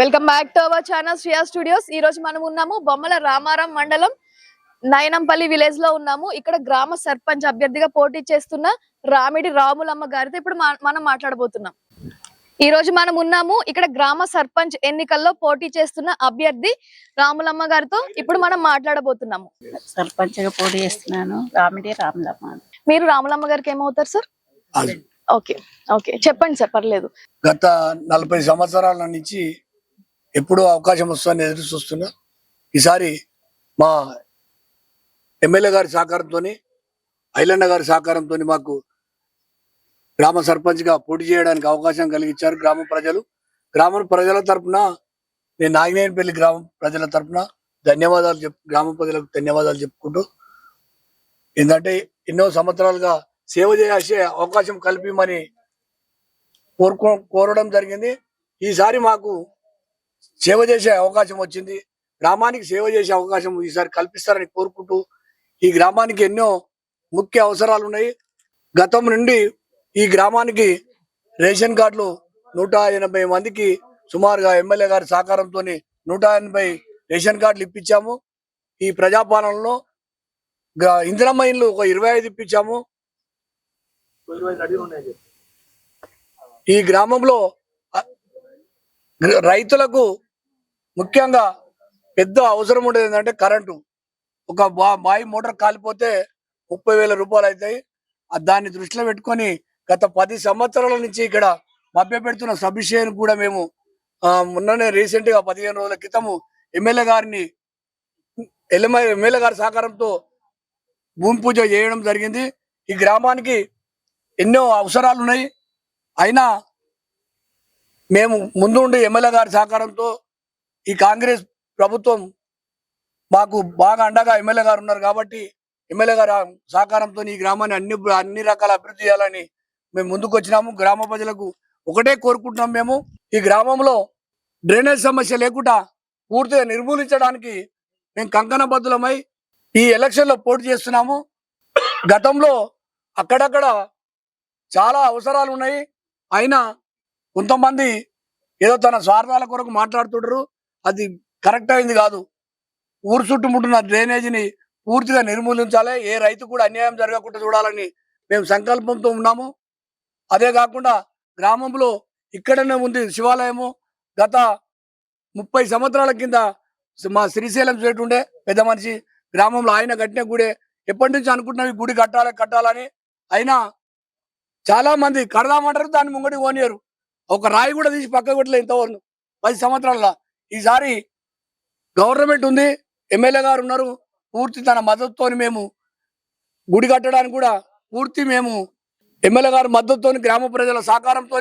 Welcome back to our channel Shriya studios. ఈ రోజు మనం ఉన్నాము బొమ్మల రామారం మండలం నయనంపల్లి విలేజ్లో ఉన్నాము. ఇక్కడ గ్రామ సర్పంచ్ అభ్యర్థిగా పోటీ చేస్తున్న రామిడి రాములమ్మ గారితో ఇప్పుడు మనం మాట్లాడబోతున్నాం. ఈ రోజు మనం ఉన్నాము ఇక్కడ గ్రామ సర్పంచ్ ఎన్నికల్లో పోటీ చేస్తున్న అభ్యర్థి రాములమ్మ గారితో ఇప్పుడు మనం మాట్లాడబోతున్నాము. సర్పంచ్గా పోటీ చేస్తున్నాను రామిడి రాములమ్మ. మీరు రాములమ్మ గారికి ఏమవుతారు సార్ ఓకే ఓకే చెప్పండి సార్ పర్లేదు. గత నలభై సంవత్సరాల నుంచి ఎప్పుడూ అవకాశం వస్తుందని ఎదురు చూస్తున్నా. ఈసారి మా ఎమ్మెల్యే గారి సహకారంతో ఐలన్న గారి సహకారంతో మాకు గ్రామ సర్పంచ్గా పోటీ చేయడానికి అవకాశం కలిగించారు గ్రామ ప్రజలు. గ్రామ ప్రజల తరపున నేను నాగినేనిపల్లి గ్రామ ప్రజల తరపున ధన్యవాదాలు చెప్ గ్రామ ప్రజలకు ధన్యవాదాలు చెప్పుకుంటూ ఏంటంటే ఎన్నో సంవత్సరాలుగా సేవ చేసే అవకాశం కల్పిమని కోరుకో కోరడం జరిగింది. ఈసారి మాకు సేవ చేసే అవకాశం వచ్చింది. గ్రామానికి సేవ చేసే అవకాశం ఈసారి కల్పిస్తారని కోరుకుంటూ ఈ గ్రామానికి ఎన్నో ముఖ్య అవసరాలు ఉన్నాయి గతం నుండి ఈ గ్రామానికి రేషన్ కార్డులు నూట ఎనభై మందికి సుమారుగా ఎమ్మెల్యే గారి సహకారంతో నూట ఎనభై రేషన్ కార్డులు ఇప్పించాము. ఈ ప్రజాపాలనలో ఇందిరమ్మ ఇల్లు ఒక ఇరవై ఐదు ఇప్పించాము. ఈ గ్రామంలో రైతులకు ముఖ్యంగా పెద్ద అవసరం ఉండేది ఏంటంటే కరెంటు. ఒక బా- బావి మోటార్ కాలిపోతే ముప్పై వేల రూపాయలు అవుతాయి దాన్ని దృష్టిలో పెట్టుకొని గత పది సంవత్సరాల నుంచి ఇక్కడ మభ్య పెడుతున్న సబిషేన్ కూడా మేము మొన్ననే రీసెంట్గా పదిహేను రోజుల క్రితము ఎమ్మెల్యే గారిని ఎమ్మెల్యే గారి సహకారంతో భూమి పూజ చేయడం జరిగింది. ఈ గ్రామానికి ఎన్నో అవసరాలు ఉన్నాయి. అయినా మేము ముందుండి ఎమ్మెల్యే గారి సహకారంతో ఈ కాంగ్రెస్ ప్రభుత్వం మాకు బాగా అండగా ఎమ్మెల్యే గారు ఉన్నారు కాబట్టి ఎమ్మెల్యే గారు సహకారంతో ఈ గ్రామాన్ని అన్ని అన్ని రకాల అభివృద్ధి చేయాలని మేము ముందుకు వచ్చినాము. గ్రామ ప్రజలకు ఒకటే కోరుకుంటున్నాం మేము. ఈ గ్రామంలో డ్రైనేజ్ సమస్య లేకుండా పూర్తిగా నిర్మూలించడానికి మేము కంకణబద్ధులమై ఈ ఎలక్షన్లో పోటీ చేస్తున్నాము. గతంలో అక్కడక్కడ చాలా అవసరాలు ఉన్నాయి. అయినా కొంతమంది ఏదో తన స్వార్థాల కొరకు మాట్లాడుతుంటారు అది కరెక్ట్ అయింది కాదు. ఊరు చుట్టుముట్టున్న డ్రైనేజీని పూర్తిగా నిర్మూలించాలి. ఏ రైతు కూడా అన్యాయం జరగకుండా చూడాలని మేము సంకల్పంతో ఉన్నాము. అదే కాకుండా గ్రామంలో ఇక్కడనే ఉంది శివాలయము. గత ముప్పై సంవత్సరాల కింద మా శ్రీశైలం చేటుండే పెద్ద మనిషి గ్రామంలో ఆయన కట్టిన గుడే. ఎప్పటి నుంచి అనుకుంటున్నాం గుడి కట్టాలి కట్టాలని? అయినా చాలా మంది కడదామంటారు దాన్ని ముంగడి పోనీయరు. ఒక రాయి కూడా తీసి పక్క కొట్టలే ఇంతవరకు. పది సంవత్సరాల ఈసారి గవర్నమెంట్ ఉంది ఎమ్మెల్యే గారు ఉన్నారు. పూర్తి తన మద్దతుతో మేము గుడి కట్టడానికి కూడా పూర్తి మేము ఎమ్మెల్యే గారి మద్దతుతో గ్రామ ప్రజల సహకారంతో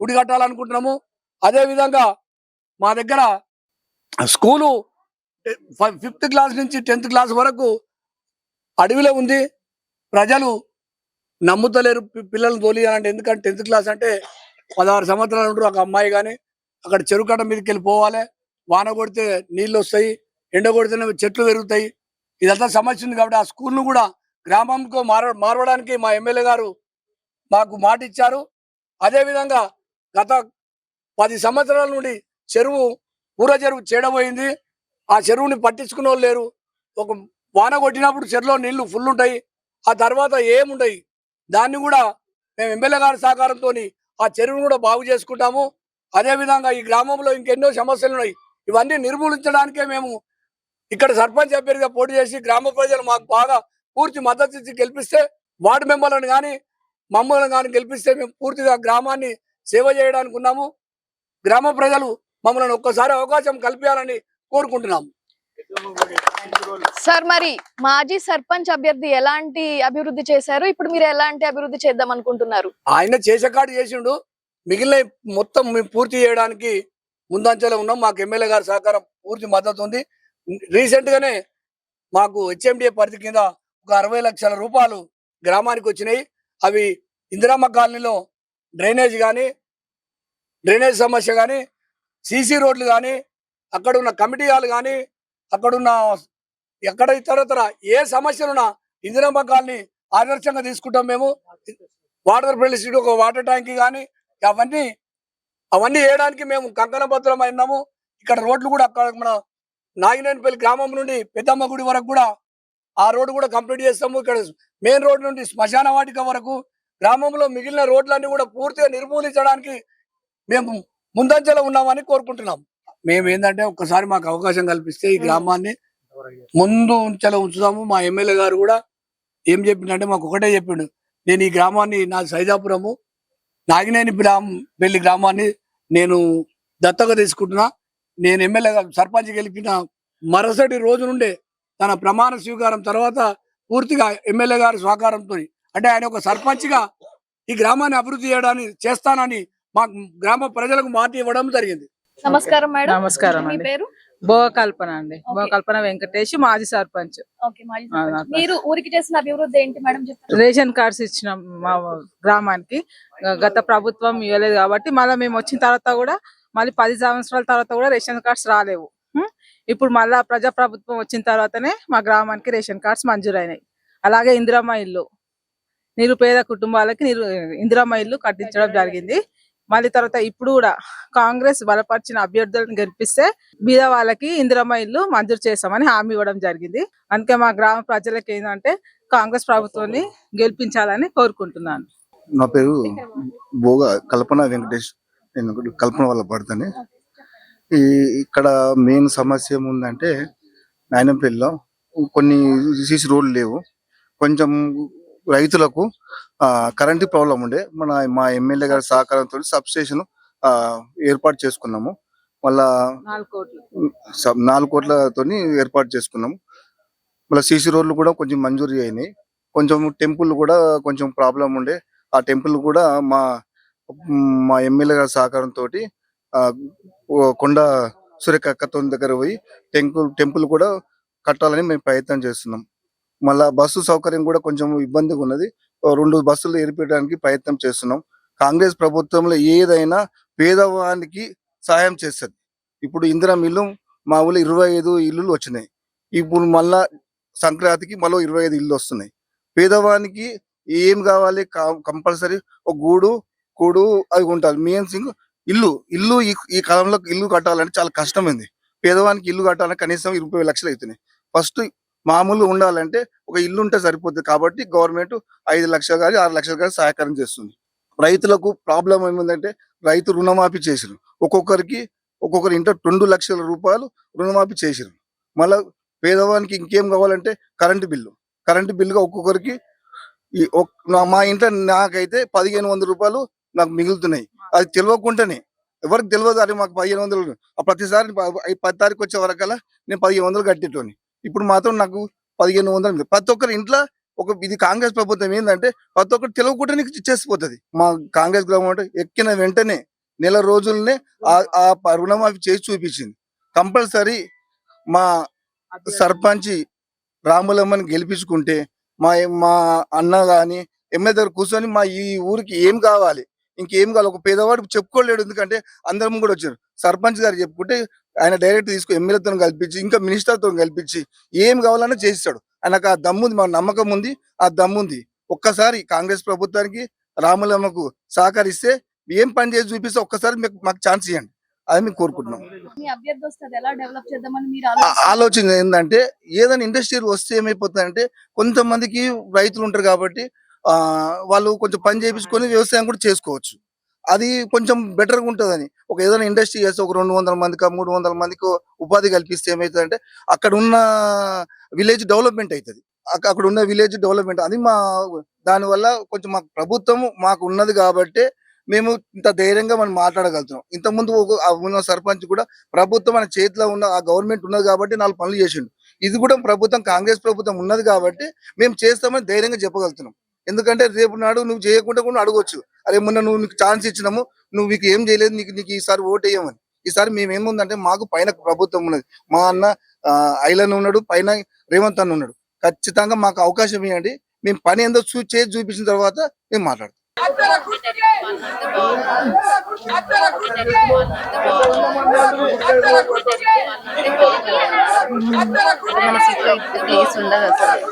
గుడి కట్టాలనుకుంటున్నాము. అదేవిధంగా మా దగ్గర స్కూలు ఫిఫ్త్ క్లాస్ నుంచి టెన్త్ క్లాస్ వరకు అడవిలో ఉంది. ప్రజలు నమ్ముతలేరు పిల్లలు తోలియాలంటే ఎందుకంటే టెన్త్ క్లాస్ అంటే పదహారు సంవత్సరాలు ఉంటారు ఒక అమ్మాయి కానీ అక్కడ చెరుకట మీదకి వెళ్ళి పోవాలి. వాన కొడితే నీళ్ళు వస్తాయి. ఎండ కొడితేనే చెట్లు పెరుగుతాయి. ఇదంతా సమస్య ఉంది కాబట్టి ఆ స్కూల్ను కూడా గ్రామంకు మార మారవడానికి మా ఎమ్మెల్యే గారు మాకు మాట ఇచ్చారు. అదేవిధంగా గత పది సంవత్సరాల నుండి చెరువు పూర చెరువు చేయడబోయింది ఆ చెరువుని పట్టించుకునే వాళ్ళు లేరు. ఒక వాన కొట్టినప్పుడు చెరువులో నీళ్ళు ఫుల్ ఉంటాయి. ఆ తర్వాత ఏముంటాయి దాన్ని కూడా మేము ఎమ్మెల్యే గారి సహకారంతో ఆ చెరువును కూడా బాగు చేసుకుంటాము. అదే విధంగా ఈ గ్రామంలో ఇంకెన్నో సమస్యలు ఉన్నాయి. ఇవన్నీ నిర్మూలించడానికే మేము ఇక్కడ సర్పంచ్ అభ్యర్థిగా పోటీ చేసి గ్రామ ప్రజలు మాకు బాగా పూర్తి మద్దతు ఇచ్చి గెలిపిస్తే వార్డు మెంబర్లను కానీ మమ్మల్ని కానీ గెలిపిస్తే మేము పూర్తిగా గ్రామాన్ని సేవ చేయడానికి ఉన్నాము గ్రామ ప్రజలు మమ్మల్ని ఒక్కసారి అవకాశం కల్పించాలని కోరుకుంటున్నాము. సార్ మరి మాజీ సర్పంచ్ అభ్యర్థి ఎలాంటి అభివృద్ధి చేశారు? ఇప్పుడు మీరు ఎలాంటి అభివృద్ధి చేద్దాం అనుకుంటున్నారు? ఆయన చేసే కాడు చేసిండు. మిగిలిన మొత్తం మేము పూర్తి చేయడానికి ముందంచెలో ఉన్నాం. మాకు ఎమ్మెల్యే గారి సహకారం పూర్తి మద్దతు ఉంది. రీసెంట్ గానే మాకు హెచ్ఎండిఏ పరిధి కింద ఒక అరవై లక్షల రూపాయలు గ్రామానికి వచ్చినాయి. అవి ఇందిరమ్మ కాలనీలో డ్రైనేజ్ కానీ డ్రైనేజ్ సమస్య కానీ సీసీ రోడ్లు కానీ అక్కడ ఉన్న కమిటీ వాళ్ళు కానీ అక్కడున్న ఎక్కడ ఇతరతర ఏ సమస్యలున్నా ఇందిరమ్మ కాలనీ ఆదర్శంగా తీసుకుంటాం మేము. వాటర్ ఫెసిలిటీ ఒక వాటర్ ట్యాంక్ కానీ అవన్నీ అవన్నీ వేయడానికి మేము కంకణభద్రం అయినాము. ఇక్కడ రోడ్లు కూడా అక్కడ మన నాగినేనిపల్లి గ్రామం నుండి పెద్దమ్మ గుడి వరకు కూడా ఆ రోడ్డు కూడా కంప్లీట్ చేస్తాము. ఇక్కడ మెయిన్ రోడ్ నుండి శ్మశాన వాటిక వరకు గ్రామంలో మిగిలిన రోడ్లన్నీ కూడా పూర్తిగా నిర్మూలించడానికి మేము ముందంజలో ఉన్నామని కోరుకుంటున్నాం. మేము ఏంటంటే ఒక్కసారి మాకు అవకాశం కల్పిస్తే ఈ గ్రామాన్ని ముందు ఉంచలో ఉంచుతాము మా ఎమ్మెల్యే గారు కూడా ఏం చెప్పిండంటే మాకు ఒకటే చెప్పిండు. నేను ఈ గ్రామాన్ని నా సైదాపురము నాగినేని గ్రామం పెళ్ళి గ్రామాన్ని నేను దత్తత తీసుకుంటున్నా. నేను ఎమ్మెల్యే సర్పంచ్ గెలిపిన మరుసటి రోజు నుండే తన ప్రమాణ స్వీకారం తర్వాత పూర్తిగా ఎమ్మెల్యే గారి సహకారంతో అంటే ఆయన ఒక సర్పంచ్గా ఈ గ్రామాన్ని అభివృద్ధి చేయడానికి చేస్తానని మా గ్రామ ప్రజలకు మాట ఇవ్వడం జరిగింది. నమస్కారం మేడం. నమస్కారం మీ అండి. పేరు? కల్పన అండి. భోగ కల్పన వెంకటేష్ మాజీ సర్పంచ్. ఓకే మాజీ ఆ, సర్పంచ్. నాకు- మీరు ఊరికి చేసిన అభివృద్ధి ఏంటి మేడం చెప్తారు రేషన్ కార్డ్స్ ఇచ్చిన మా గ్రామానికి. గత ప్రభుత్వం ఇవ్వలేదు కాబట్టి మళ్ళీ మేము వచ్చిన తర్వాత కూడా మళ్ళీ పది సంవత్సరాల తర్వాత కూడా రేషన్ కార్డ్స్ రాలేవు. ఉం? ఇప్పుడు మళ్ళా ప్రజా ప్రభుత్వం వచ్చిన తర్వాతనే మా గ్రామానికి రేషన్ కార్డ్స్ మంజూరైనాయి. అలాగే ఇందిరమ్మ ఇల్లు. నిరుపేద కుటుంబాలకి నిరు ఇందిరమ్మ ఇల్లు కట్టించడం జరిగింది. మళ్ళీ తర్వాత ఇప్పుడు కూడా కాంగ్రెస్ బలపరిచిన అభ్యర్థులను గెలిపిస్తే బీద వాళ్ళకి ఇందిరమ్మ ఇల్లు మంజూరు చేస్తామని హామీ ఇవ్వడం జరిగింది. అందుకే మా గ్రామ ప్రజలకు ఏంటంటే కాంగ్రెస్ ప్రభుత్వాన్ని గెలిపించాలని కోరుకుంటున్నాను. నా పేరు భోగ కల్పన వెంకటేష్. నేను కల్పన వల్ల పడుతుంది ఈ ఇక్కడ మెయిన్ సమస్య ఏముందంటే నాయనంపల్లిలో కొన్ని సీసీ రోడ్లు లేవు. కొంచెం రైతులకు ఆ, కరెంటు ప్రాబ్లం ఉండే. మన మా ఎమ్మెల్యే గారి సహకారంతో సబ్ స్టేషన్ ఏర్పాటు చేసుకున్నాము. మళ్ళా నాలుగు కోట్లు. సబ్ నాలుగు కోట్లతోని ఏర్పాటు చేసుకున్నాము. మళ్ళీ సీసీ రోడ్లు కూడా కొంచెం మంజూరు అయినాయి. కొంచెం టెంపుల్ కూడా కొంచెం ప్రాబ్లం ఉండే. ఆ టెంపుల్ కూడా మా మా ఎమ్మెల్యే గారి సహకారంతో కొండ సురేఖతో దగ్గర పోయి టెంపుల్ టెంపుల్ కూడా కట్టాలని మేము ప్రయత్నం చేస్తున్నాం. మళ్ళా బస్సు సౌకర్యం కూడా కొంచెం ఇబ్బందిగా ఉన్నది. రెండు బస్సులు ఏర్పడడానికి ప్రయత్నం చేస్తున్నాం. కాంగ్రెస్ ప్రభుత్వంలో ఏదైనా పేదవానికి సహాయం చేస్తుంది. ఇప్పుడు ఇందిరా మిల్లు మా ఊళ్ళో ఇరవై ఐదు ఇల్లులు వచ్చినాయి. ఇప్పుడు మళ్ళా సంక్రాంతికి మళ్ళీ ఇరవై ఐదు ఇల్లు వస్తున్నాయి. పేదవానికి ఏం కావాలి? కంపల్సరీ ఒక గూడు కూడు అవి ఉంటారు మెయిన్ థింగ్ ఇల్లు ఇల్లు ఈ- ఈ కాలంలో ఇల్లు కట్టాలంటే చాలా కష్టమైంది. పేదవానికి ఇల్లు కట్టాలంటే కనీసం ఇరవై లక్షలు అవుతున్నాయి. ఫస్ట్ మామూలు ఉండాలంటే ఒక ఇల్లు ఉంటే సరిపోతుంది కాబట్టి గవర్నమెంట్ ఐదు లక్షలు కానీ ఆరు లక్షలు కానీ సహకారం చేస్తుంది. రైతులకు ప్రాబ్లం ఏముందంటే రైతు రుణమాఫీ చేసిరు ఒక్కొక్కరికి ఒక్కొక్కరి ఇంట రెండు లక్షల రూపాయలు రుణమాఫీ చేసిరు మళ్ళా పేదవానికి ఇంకేం కావాలంటే కరెంటు బిల్లు. కరెంటు బిల్లుగా ఒక్కొక్కరికి మా ఇంట్లో నాకైతే పదిహేను వందల రూపాయలు నాకు మిగులుతున్నాయి. అది తెలియకుండానే ఎవరికి తెలియదు అది మాకు పదిహేను వందలు. ప్రతిసారి పది తారీఖు వచ్చే వరకల్లా నేను పదిహేను వందలు కట్టేటోని. ఇప్పుడు మాత్రం నాకు పదిహేను వందలు. ప్రతి ఒక్కరి ఇంట్లో ఒక ఇది కాంగ్రెస్ ప్రభుత్వం ఏంటంటే ప్రతి ఒక్కరు తెలియకుండా నీకు చేసిపోతుంది. మా కాంగ్రెస్ గవర్నమెంట్ ఎక్కిన వెంటనే నెల రోజులనే ఆ- రుణమాఫీ చేసి చూపించింది. కంపల్సరీ మా సర్పంచ్ రాములమ్మని గెలిపించుకుంటే మా మా అన్న గాని ఎమ్మెల్యే దగ్గర కూర్చొని మా ఈ ఊరికి ఏం కావాలి? ఇంకేం కావాలి ఒక పేదవాడు చెప్పుకోలేడు. ఎందుకంటే అందరం కూడా వచ్చారు. సర్పంచ్ గారు చెప్పుకుంటే ఆయన డైరెక్ట్ తీసుకు ఎమ్మెల్యేతో కల్పించి ఇంకా మినిస్టర్తో కల్పించి ఏం కావాలన్నా చేయిస్తాడు ఆయనకు ఆ దమ్ముంది మా నమ్మకం ఉంది ఆ దమ్ముంది. ఒక్కసారి కాంగ్రెస్ ప్రభుత్వానికి రాములమ్మకు సహకరిస్తే ఏం పని చేసి చూపిస్తే ఒక్కసారి మీకు మాకు ఛాన్స్ ఇవ్వండి. అది మేము కోరుకుంటున్నాం? ఆలోచన ఏంటంటే ఏదైనా ఇండస్ట్రీ వస్తే ఏమైపోతుందంటే కొంతమందికి రైతులు ఉంటారు కాబట్టి వాళ్ళు కొంచెం పని చేయించుకొని వ్యవసాయం కూడా చేసుకోవచ్చు. అది కొంచెం బెటర్గా ఉంటుందని. ఒక ఏదైనా ఇండస్ట్రీ చేస్తే ఒక రెండు వందల మందికి మూడు వందల మందికి ఉపాధి కల్పిస్తే ఏమవుతుందంటే అక్కడ ఉన్న విలేజ్ డెవలప్మెంట్ అవుతుంది అక్కడ ఉన్న విలేజ్ డెవలప్మెంట్ అది మా దానివల్ల కొంచెం మాకు ప్రభుత్వం మాకు ఉన్నది కాబట్టి మేము ఇంత ధైర్యంగా మనం మాట్లాడగలుగుతున్నాం. ఇంతకుముందు ఒక ఉన్న సర్పంచ్ కూడా ప్రభుత్వం మన చేతిలో ఉన్న ఆ గవర్నమెంట్ ఉన్నది కాబట్టి నాలుగు పనులు చేసిండు. ఇది కూడా ప్రభుత్వం కాంగ్రెస్ ప్రభుత్వం ఉన్నది కాబట్టి మేము చేస్తామని ధైర్యంగా చెప్పగలుగుతున్నాం. ఎందుకంటే రేపు నాడు నువ్వు చేయకుండా కూడా అడగొచ్చు. అరే మొన్న నువ్వు నీకు ఛాన్స్ ఇచ్చినాము నువ్వు నీకు ఏం చేయలేదు నీకు నీకు ఈసారి ఓటు వేయమని. ఈసారి మేము ఏముందంటే మాకు పైన ప్రభుత్వం ఉన్నది. మా అన్న ఐలన్ ఉన్నాడు పైన రేవంత్ అన్న ఉన్నాడు. ఖచ్చితంగా మాకు అవకాశం ఇవ్వండి. మేము పని ఏందో చూ చేసి చూపించిన తర్వాత మేము మాట్లాడతాం. మన సిటీలో ప్లేస్ ఉండదు అసలు.